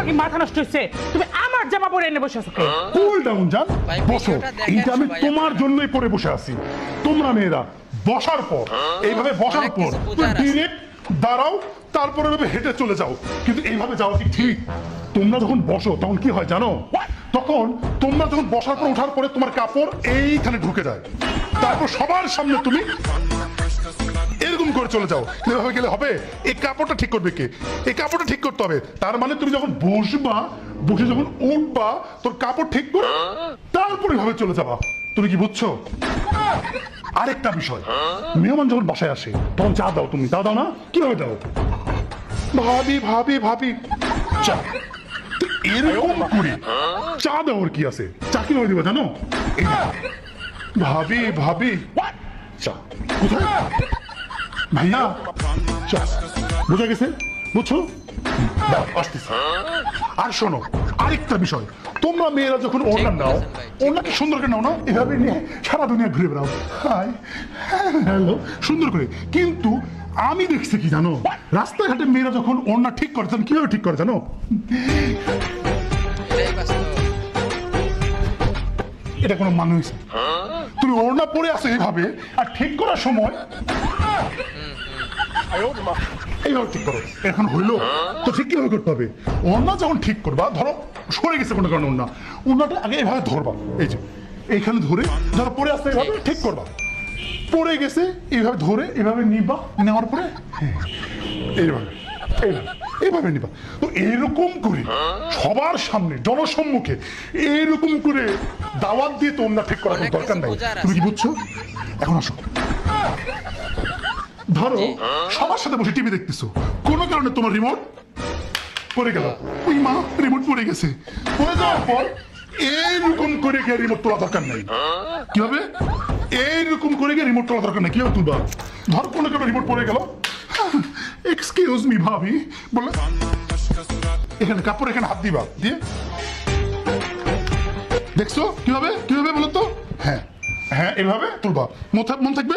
তোমার কি মাথা নষ্ট হচ্ছে তুমি আমার জামা পরে এনে বসে আছো কুল ডাউন জান বসো। এইটা আমি তোমার জন্যই পরে বসে আছি। তোমরা মেয়েরা বসার পর এইভাবে বসার পর। ডিরেক্ট দাঁড়াও তারপরে এভাবে হেঁটে চলে যাও। কিন্তু এইভাবে যাওয়া কি ঠিক? তোমরা যখন বসো তখন কি হয় জানো? তখন তোমরা যখন বসার পর ওঠার পরে তোমার কাপড় এইখানে ঢুকে যায়। তারপর সবার সামনে তুমি এরকম করে চলে যাও। এভাবে গেলে হবে? এই কাপড়টা ঠিক করবে কে? এই কাপড়টা ঠিক করতে হবে। তার মানে তুমি যখন বসবা, বসে যখন উঠবা, তোর কাপড় ঠিক করে তারপরে ভাবে চলে যাবা। তুমি কি বুঝছ? আরেকটা বিষয়। মেহমান যখন বাসায় আসে, তখন চা দাও তুমি। চা দাও না? কীভাবে দাও? ভাবি ভাবি ভাবি। চা। এরকম করে চা দেওয়ার কি আছে? চা কীভাবে দিবা জানো? ভাবি ভাবি। চা। কোথায়? ভাইয়া বুঝা গেছে? বুঝছ? আর শোনো, আরেকটা বিষয়। তোমরা মেয়েরা যখন ওড়না নাও ঠিক সুন্দর করে নাও না? এভাবে নিয়ে সারা দুনিয়া ঘুরে বেড়াও। হ্যালো, সুন্দর করে। কিন্তু আমি দেখছি কি জানো? রাস্তাঘাটে মেয়েরা যখন ওড়না ঠিক করে তখন কীভাবে ঠিক করে জানো? এটা কোনো মানুষ। তুমি ওড়না পরে আসো এইভাবে আর ঠিক করার সময় এইভাবে ঠিক করো এখন হইল তো ঠিক কীভাবে করতে হবে? যখন ঠিক করবা ধরো সরে গেছে কোনো কারণে আগে এইভাবে ধরবা এই যে এইখানে ধরে ধরো পরে আসতে এইভাবে ঠিক করবা। পড়ে গেছে এইভাবে ধরে এইভাবে নিবা নেওয়ার পরে হ্যাঁ, এইভাবে এইভাবে এইভাবে নিবা। তো এরকম করে সবার সামনে জনসম্মুখে এরকম করে দাওয়াত দিয়ে তো ওড়না ঠিক করার দরকার নাই। তুমি কি বুঝছ? এখন আসো। ধরো সবার সাথে বসে টিভি দেখতেছো। কোনো কারণে তোমার রিমোট পড়ে গেল। ওই মা রিমোট পড়ে গেছে। পড়ে যাওয়ার পর এইরকম করে গিয়ে রিমোট তোলা দরকার নাই। কি হবে এইরকম করে গিয়ে রিমোট তোলা দরকার নাই। কীভাবে তুলবা? ধর কোনো কারণে রিমোট পড়ে গেল। এক্সকিউজ মি ভাবি। বলে এখানে কাপড় এখানে হাত দিবা। দিয়ে। দেখছ? কীভাবে? কীভাবে বলো তো? হ্যাঁ। হ্যাঁ এভাবে তুলবা। মন থাকবে?